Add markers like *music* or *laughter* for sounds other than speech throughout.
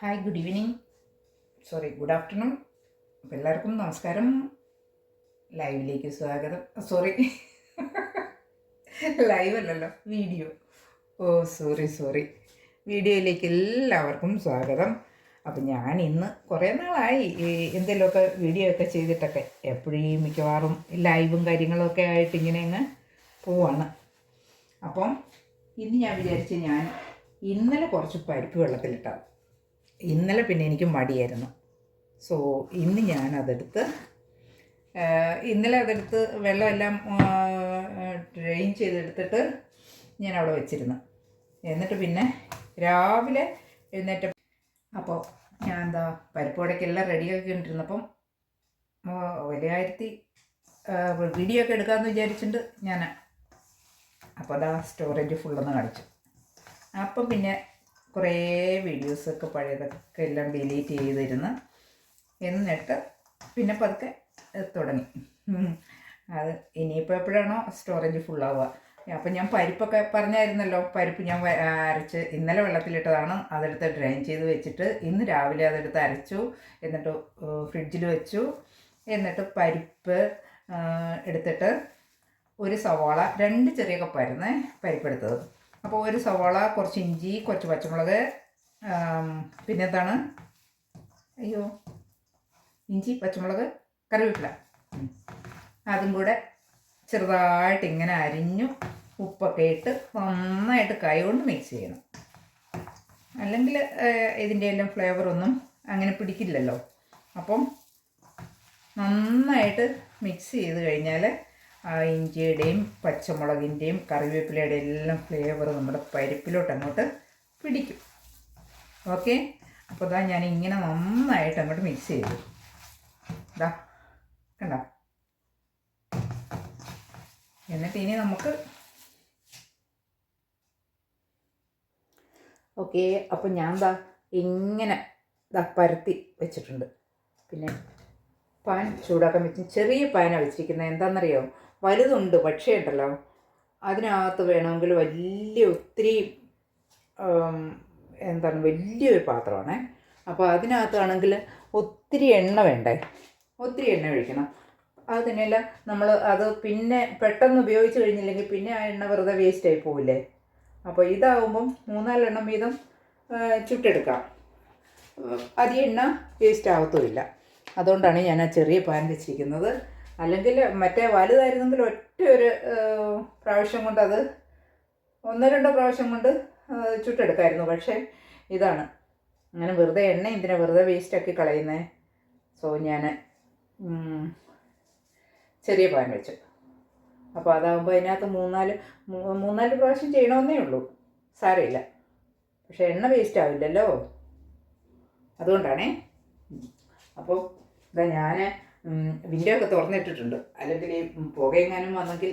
Hi good evening sorry good afternoon അപ്പോൾ എല്ലാവർക്കും നമസ്കാരം. ലൈവിലേക്ക് സ്വാഗതം. സോറി ലൈവ് അല്ലല്ലോ വീഡിയോ ഓ സോറി സോറി വീഡിയോയിലേക്ക് എല്ലാവർക്കും സ്വാഗതം. അപ്പം ഞാൻ ഇന്ന് കുറേ നാളായി എന്തെങ്കിലുമൊക്കെ വീഡിയോ ഒക്കെ ചെയ്തിട്ടൊക്കെ. എപ്പോഴും മിക്കവാറും ലൈവും കാര്യങ്ങളൊക്കെ ആയിട്ട് ഇങ്ങനെ അങ്ങ് പോവാണ്. അപ്പം ഇന്ന് ഞാൻ വിചാരിച്ച് ഞാൻ ഇന്നലെ കുറച്ച് പരിപ്പ് വെള്ളത്തിലിട്ടത് ഇന്നലെ പിന്നെ എനിക്ക് മടിയായിരുന്നു. സോ ഇന്ന് ആ, ഇന്നലെ അതെടുത്ത് വെള്ളമെല്ലാം ഡ്രെയിൻ ചെയ്തെടുത്തിട്ട് ഞാൻ അവിടെ വെച്ചിരുന്നു. എന്നിട്ട് പിന്നെ രാവിലെ എഴുന്നേറ്റ അപ്പോൾ ഞാൻ എന്താ പരിപ്പോടക്കെല്ലാം റെഡിയാക്കിക്കൊണ്ടിരുന്നപ്പം വലിയ കാര്യത്തി വീഡിയോ ഒക്കെ എടുക്കാമെന്ന് വിചാരിച്ചിട്ടുണ്ട് ഞാൻ അപ്പോൾ അതാ സ്റ്റോറേജ് ഫുള്ളൊന്ന് കാണിച്ചു. അപ്പം പിന്നെ കുറേ വീഡിയോസൊക്കെ പഴയതൊക്കെ എല്ലാം ഡിലീറ്റ് ചെയ്തിരുന്ന് എന്നിട്ട് പിന്നെ പതുക്കെ തുടങ്ങി. അത് ഇനിയിപ്പോൾ എപ്പോഴാണോ സ്റ്റോറേജ് ഫുള്ളാവുക അപ്പം ഞാൻ പരിപ്പൊക്കെ പറഞ്ഞായിരുന്നല്ലോ. പരിപ്പ് ഞാൻ അരച്ച് ഇന്നലെ വെള്ളത്തിലിട്ടതാണ്. അതെടുത്ത് ഡ്രൈൻ ചെയ്ത് വെച്ചിട്ട് ഇന്ന് രാവിലെ അതെടുത്ത് അരച്ചു. എന്നിട്ട് ഫ്രിഡ്ജിൽ വെച്ചു. എന്നിട്ട് പരിപ്പ് എടുത്തിട്ട് ഒരു സവാള രണ്ട് ചെറിയ കപ്പായിരുന്നേ പരിപ്പെടുത്തത് അപ്പോൾ ഒരു സവാള കുറച്ച് ഇഞ്ചി കുറച്ച് പച്ചമുളക് പിന്നെ എന്താണ് അയ്യോ ഇഞ്ചി പച്ചമുളക് കറിവേപ്പില. അതും കൂടെ ചെറുതായിട്ട് ഇങ്ങനെ അരിഞ്ഞു ഉപ്പൊക്കെ ഇട്ട് നന്നായിട്ട് കൈ കൊണ്ട് മിക്സ് ചെയ്യണം. അല്ലെങ്കിൽ ഇതിന്റെ എല്ലാം ഫ്ലേവറൊന്നും അങ്ങനെ പിടിക്കില്ലല്ലോ. അപ്പം നന്നായിട്ട് മിക്സ് ചെയ്ത് കഴിഞ്ഞാൽ ആ ഇഞ്ചിയുടെയും പച്ചമുളകിന്റെയും കറിവേപ്പിലയുടെ എല്ലാം ഫ്ലേവർ നമ്മുടെ പരിപ്പിലോട്ട് അങ്ങോട്ട് പിടിക്കും. ഓക്കെ അപ്പോൾ ഇതാ ഞാൻ ഇങ്ങനെ നന്നായിട്ട് അങ്ങോട്ട് മിക്സ് ചെയ്തു. ഇതാ കണ്ട? എന്നിട്ട് ഇനി നമുക്ക് ഓക്കെ അപ്പോൾ ഞാൻ ദാ ഇങ്ങനെ ദാ പരത്തി വെച്ചിട്ടുണ്ട്. പിന്നെ പാൻ ചൂടാക്കാൻ വെച്ച് ചെറിയ പാനാണ് വെച്ചിരിക്കുന്നത്. എന്താണെന്നറിയോ? വലുതുണ്ട് പക്ഷേ ഉണ്ടല്ലോ അതിനകത്ത് വേണമെങ്കിൽ വലിയ ഒത്തിരി എന്താണ് വലിയൊരു പാത്രമാണ്. അപ്പോൾ അതിനകത്താണെങ്കിൽ ഒത്തിരി എണ്ണ വേണ്ടേ? ഒത്തിരി എണ്ണ ഒഴിക്കണം. അത് തന്നെയല്ല നമ്മൾ അത് പിന്നെ പെട്ടെന്ന് ഉപയോഗിച്ച് കഴിഞ്ഞില്ലെങ്കിൽ പിന്നെ ആ എണ്ണ വെറുതെ വേസ്റ്റായി പോവില്ലേ? അപ്പോൾ ഇതാവുമ്പം മൂന്നാലെണ്ണം വീതം ചുട്ടെടുക്കാം. അധികം എണ്ണ വേസ്റ്റ് ആവത്തുമില്ല. അതുകൊണ്ടാണ് ഞാൻ ആ ചെറിയ പാൻ വെച്ചിരിക്കുന്നത്. അല്ലെങ്കിൽ മറ്റേ വലുതായിരുന്നെങ്കിൽ ഒറ്റ ഒരു പ്രാവശ്യം കൊണ്ട് അത് ഒന്നോ രണ്ടോ പ്രാവശ്യം കൊണ്ട് ചുട്ടെടുക്കായിരുന്നു. പക്ഷേ ഇതാണ്. അങ്ങനെ വെറുതെ എണ്ണ ഇതിനെ വെറുതെ വേസ്റ്റാക്കി കളയുന്നത് സോ ഞാൻ ചെറിയ പാൻ വെച്ചു. അപ്പോൾ അതാകുമ്പോൾ അതിനകത്ത് മൂന്നാൽ മൂന്നാൽ പ്രാവശ്യം ചെയ്യണമെന്നേ ഉള്ളൂ. സാരമില്ല. പക്ഷേ എണ്ണ വേസ്റ്റ് ആവില്ലല്ലോ. അതുകൊണ്ടാണേ. അപ്പോൾ ഇതാ ഞാൻ വിൻഡോ ഒക്കെ തുറന്നിട്ടിട്ടുണ്ട്. അല്ലെങ്കിൽ ഈ പുകയെങ്ങാനും വന്നെങ്കിൽ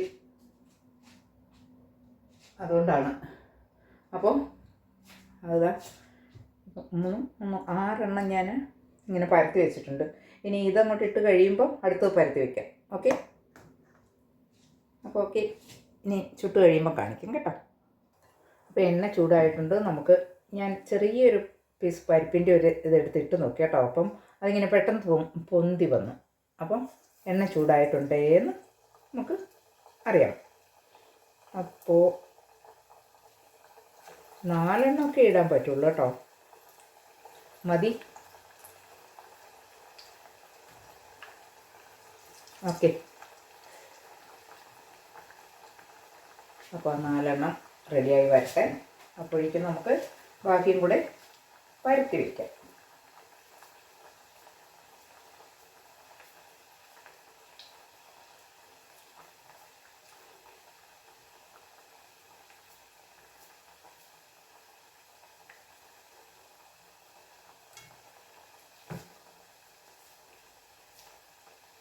അതുകൊണ്ടാണ്. അപ്പോൾ അതാ. മൂന്ന് മൂന്ന് ആറെണ്ണം ഞാൻ ഇങ്ങനെ പരത്തി വെച്ചിട്ടുണ്ട്. ഇനി ഇതങ്ങോട്ട് ഇട്ട് കഴിയുമ്പോൾ അടുത്ത് പരത്തി വെക്കാം. ഓക്കെ? അപ്പോൾ ഓക്കെ. ഇനി ചുട്ട് കഴിയുമ്പോൾ കാണിക്കും കേട്ടോ. അപ്പോൾ എണ്ണ ചൂടായിട്ടുണ്ട്. നമുക്ക് ഞാൻ ചെറിയൊരു പീസ് പരിപ്പിന്റെ ഒരു ഇതെടുത്തിട്ട് നോക്കി കേട്ടോ. അപ്പം അതിങ്ങനെ പെട്ടെന്ന് പൊന്തി വന്നു. അപ്പം എണ്ണ ചൂടായിട്ടുണ്ടേന്ന് നമുക്ക് അറിയാം. അപ്പോൾ നാലെണ്ണമൊക്കെ ഇടാൻ പറ്റുള്ളൂ കേട്ടോ. മതി. ഓക്കെ. അപ്പോൾ നാലെണ്ണം റെഡിയായി വരട്ടെ. അപ്പോഴേക്കും നമുക്ക് ബാക്കിയും കൂടെ പരത്തി വയ്ക്കാം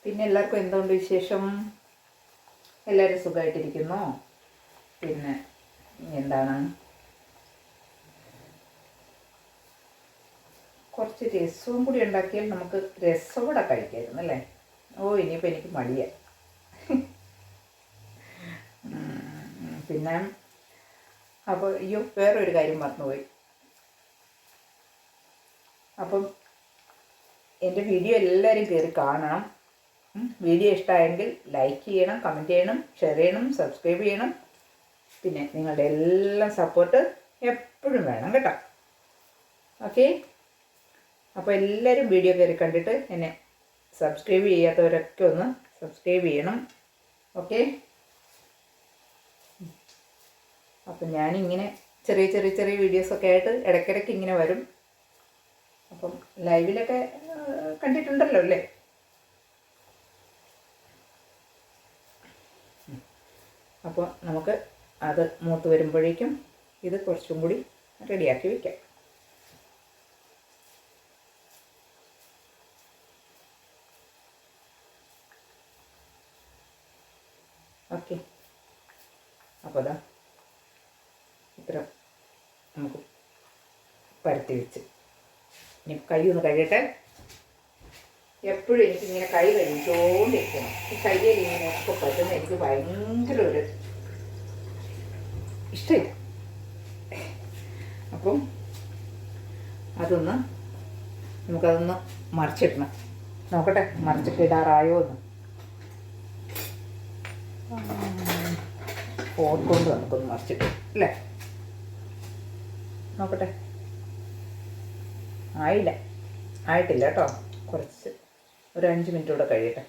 പിന്നെ എല്ലാവർക്കും എന്തുകൊണ്ട് വിശേഷം? എല്ലാവരും സുഖമായിട്ടിരിക്കുന്നു പിന്നെ എന്താണ്? കുറച്ച് രസവും കൂടി ഉണ്ടാക്കിയാൽ നമുക്ക് രസം കൂടെ കഴിക്കായിരുന്നു അല്ലേ? ഓ ഇനിയിപ്പോൾ എനിക്ക് മടിയ. പിന്നെ അപ്പോൾ അയ്യോ വേറൊരു കാര്യം മറന്നുപോയി. അപ്പം എന്റെ വീഡിയോ എല്ലാവരും കയറി കാണണം. വീഡിയോ ഇഷ്ടമായെങ്കിൽ ലൈക്ക് ചെയ്യണം കമന്റ് ചെയ്യണം ഷെയർ ചെയ്യണം സബ്സ്ക്രൈബ് ചെയ്യണം. പിന്നെ നിങ്ങളുടെ എല്ലാ സപ്പോർട്ട് എപ്പോഴും വേണം കേട്ടോ. ഓക്കെ അപ്പോൾ എല്ലാവരും വീഡിയോ കയറി കണ്ടിട്ട് എന്നെ സബ്സ്ക്രൈബ് ചെയ്യാത്തവരൊക്കെ ഒന്ന് സബ്സ്ക്രൈബ് ചെയ്യണം. ഓക്കെ അപ്പം ഞാനിങ്ങനെ ചെറിയ ചെറിയ ചെറിയ വീഡിയോസൊക്കെ ആയിട്ട് ഇടയ്ക്കിടയ്ക്ക് ഇങ്ങനെ വരും. അപ്പം ലൈവിലൊക്കെ കണ്ടിട്ടുണ്ടല്ലോ അല്ലേ? അപ്പോൾ നമുക്ക് അത് മൂത്ത് വരുമ്പോഴേക്കും ഇത് കുറച്ചും കൂടി റെഡിയാക്കി വയ്ക്കാം ഓക്കെ. അപ്പോൾ അതാ ഇത്ര നമുക്ക് പരത്തി വെച്ച്. ഇനി കൈ ഒന്ന് കഴിയട്ടെ എപ്പോഴും എനിക്കിങ്ങനെ കൈ കഴിച്ചുകൊണ്ടിരിക്കണം ഈ കയ്യിൽ ഇങ്ങനെ ഒക്കെ പറ്റുന്ന എനിക്ക് ഭയങ്കര ഒരു ഇഷ്ടമില്ല. അപ്പം അതൊന്ന് നമുക്കതൊന്ന് മറിച്ചിടണം. നോക്കട്ടെ മറിച്ചിട്ടിടാറായോ എന്ന്. ഓർക്കൊണ്ട് കൊണ്ട് നമുക്കൊന്ന് മറിച്ചിട്ട് അല്ലേ? നോക്കട്ടെ. ആയില്ല. ആയിട്ടില്ല കേട്ടോ. കുറച്ച് ഒരു അഞ്ച് മിനിറ്റ് കൂടെ കഴിയട്ടെ.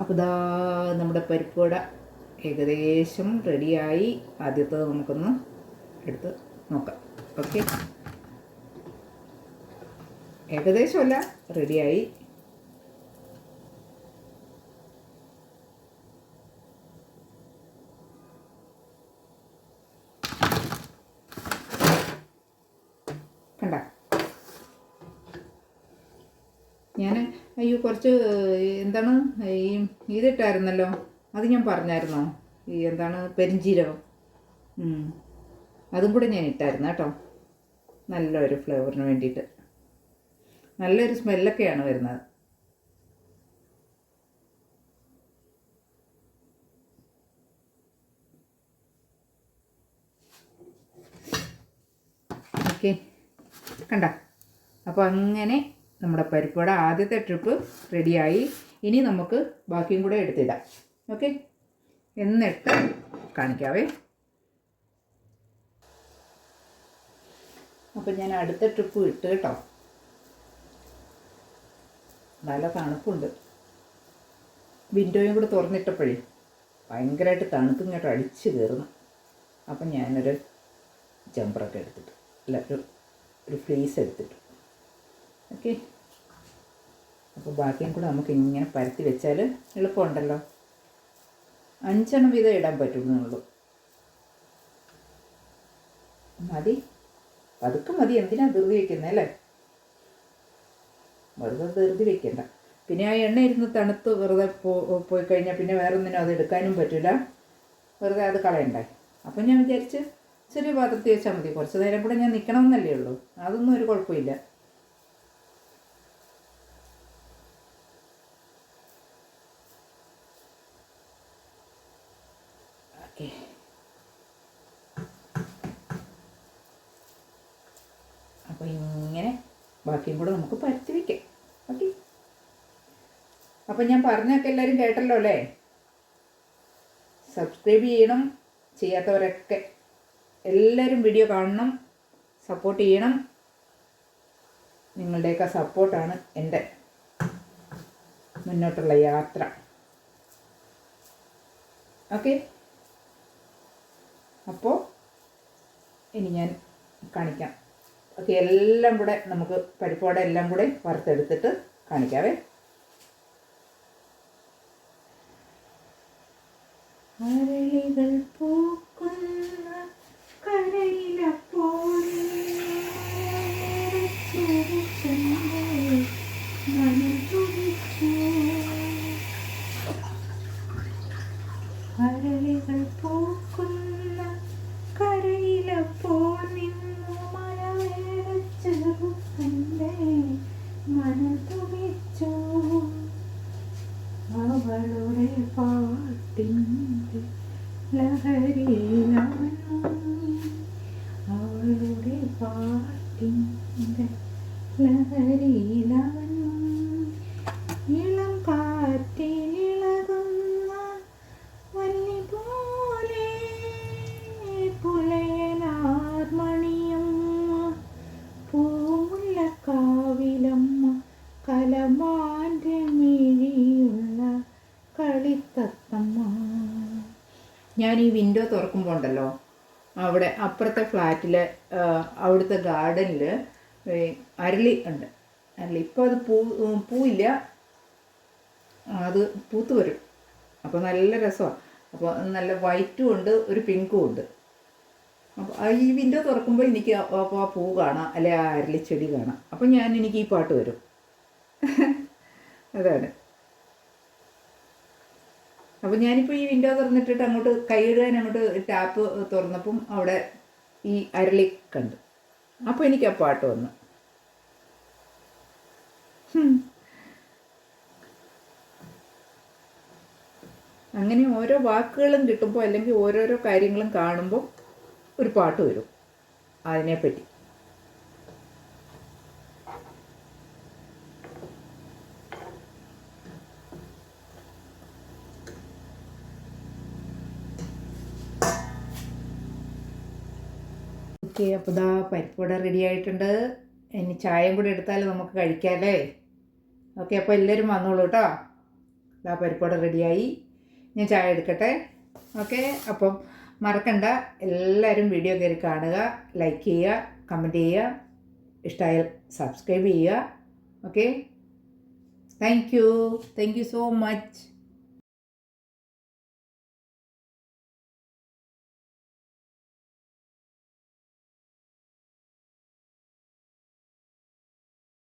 അപ്പോൾ ഇതാ നമ്മുടെ പരിപ്പ് വട ഏകദേശം റെഡിയായി ആദ്യത്തത് നമുക്കൊന്ന് എടുത്ത് നോക്കാം. ഓക്കെ ഏകദേശമല്ല റെഡിയായി കണ്ട ഞാൻ അയ്യോ കുറച്ച് എന്താണ് ഈ ഇതിട്ടായിരുന്നല്ലോ അത് ഞാൻ പറഞ്ഞായിരുന്നോ? ഈ എന്താണ് പെരിഞ്ചീരകം. അതും കൂടെ ഞാൻ ഇട്ടായിരുന്നു കേട്ടോ. നല്ലൊരു ഫ്ലേവറിന് വേണ്ടിയിട്ട്. നല്ലൊരു സ്മെല്ലൊക്കെയാണ് വരുന്നത്. ഓക്കെ. കണ്ട? അപ്പോൾ അങ്ങനെ നമ്മുടെ പരിപ്പുവട ആദ്യത്തെ ട്രിപ്പ് റെഡിയായി ഇനി നമുക്ക് ബാക്കിയും കൂടെ എടുത്തിടാം. ഓക്കെ എന്നിട്ട് കാണിക്കാവേ. അപ്പം ഞാൻ അടുത്ത ട്രിപ്പ് ഇട്ട് കേട്ടോ. നല്ല തണുപ്പുണ്ട്. വിൻഡോയും കൂടെ തുറന്നിട്ടപ്പോഴേ ഭയങ്കരമായിട്ട് തണുപ്പ് കേട്ടോ അടിച്ച് കയറുന്നു. അപ്പം ഞാനൊരു ജമ്പറൊക്കെ എടുത്തിട്ട്. അല്ല ഒരു ഒരു ഫ്രീസ് എടുത്തിട്ട്. ഓക്കെ അപ്പോൾ ബാക്കിയും കൂടെ നമുക്ക് ഇങ്ങനെ പരത്തി വെച്ചാൽ എളുപ്പമുണ്ടല്ലോ. അഞ്ചെണ്ണം വീതം ഇടാൻ പറ്റുന്നുള്ളൂ. മതി. പതുക്കെ മതി എന്തിനാ ധൃതി വെക്കുന്നത് അല്ലേ? വെറുതെ ധൃതി വെക്കണ്ട. പിന്നെ ആ എണ്ണ ഇരുന്ന് തണുത്ത് വെറുതെ പോയി കഴിഞ്ഞാൽ പിന്നെ വേറെ ഒന്നിനും അത് എടുക്കാനും പറ്റില്ല വെറുതെ അത് കളയണ്ടേ. അപ്പം ഞാൻ വിചാരിച്ച് ചെറിയ പാത്രത്തിൽ വെച്ചാൽ മതി. കുറച്ച് നേരം കൂടെ ഞാൻ നിൽക്കണമെന്നല്ലേ ഉള്ളൂ. അതൊന്നും ഒരു കുഴപ്പമില്ല. ഓക്കെ അപ്പോൾ ഇങ്ങനെ ബാക്കിയും കൂടെ നമുക്ക് പരത്തി വയ്ക്കാം ഓക്കെ? അപ്പം ഞാൻ പറഞ്ഞൊക്കെ എല്ലാവരും കേട്ടല്ലോ അല്ലേ? സബ്സ്ക്രൈബ് ചെയ്യണം. ചെയ്യാത്തവരൊക്കെ എല്ലാവരും വീഡിയോ കാണണം. സപ്പോർട്ട് ചെയ്യണം. നിങ്ങളുടെയൊക്കെ സപ്പോർട്ടാണ് എന്റെ മുന്നോട്ടുള്ള യാത്ര. ഓക്കെ? അപ്പോൾ ഇനി ഞാൻ കാണിക്കാം. ഓക്കെ എല്ലാം കൂടെ നമുക്ക് പരിപ്പോടെ എല്ലാം കൂടെ വറുത്തെടുത്തിട്ട് കാണിക്കാവേ. അരളികൾ പൂക്കുന്ന ഈ വിൻഡോ തുറക്കുമ്പോൾ ഉണ്ടല്ലോ അവിടെ അപ്പുറത്തെ ഫ്ലാറ്റിൽ അവിടുത്തെ ഗാർഡനിൽ അരളി ഉണ്ട്. അരളി ഇപ്പോൾ അത് പൂ പൂവില്ല. അത് പൂത്ത് വരും. അപ്പോൾ നല്ല രസമാണ് അപ്പോൾ നല്ല വൈറ്റും ഉണ്ട് ഒരു പിങ്കും ഉണ്ട്. അപ്പോൾ ഈ വിൻഡോ തുറക്കുമ്പോൾ എനിക്ക് അപ്പോൾ ആ പൂ കാണാം അല്ലെ ആ അരളിച്ചെടി കാണാം. അപ്പോൾ ഞാൻ എനിക്ക് ഈ പാട്ട് വരും. *laughs* അതാണ്. അപ്പോൾ ഞാനിപ്പോൾ ഈ വിൻഡോ തുറന്നിട്ടിട്ട് അങ്ങോട്ട് കൈയിടാൻ അങ്ങോട്ട് ടാപ്പ് തുറന്നപ്പം അവിടെ ഈ അരളി കണ്ടു. അപ്പോൾ എനിക്ക് ആ പാട്ട് വന്നു. അങ്ങനെ ഓരോ വാക്കുകളും കിട്ടുമ്പോൾ അല്ലെങ്കിൽ ഓരോരോ കാര്യങ്ങളും കാണുമ്പോൾ ഒരു പാട്ട് വരും അതിനെപ്പറ്റി. ഓക്കെ അപ്പോൾ ഇതാ പരിപ്പൂടെ റെഡി ആയിട്ടുണ്ട്. ഇനി ചായയും കൂടെ എടുത്താൽ നമുക്ക് കഴിക്കാമല്ലേ ഓക്കെ അപ്പോൾ എല്ലാവരും വന്നോളൂ കേട്ടോ ഇതാ പരിപ്പൂടെ റെഡിയായി ഞാൻ ചായ എടുക്കട്ടെ. ഓക്കെ അപ്പം മറക്കണ്ട. എല്ലാവരും വീഡിയോ കയറി കാണുക ലൈക്ക് ചെയ്യുക കമന്റ് ചെയ്യുക. ഇഷ്ടമായാൽ സബ്സ്ക്രൈബ് ചെയ്യുക. Okay thank you thank you so much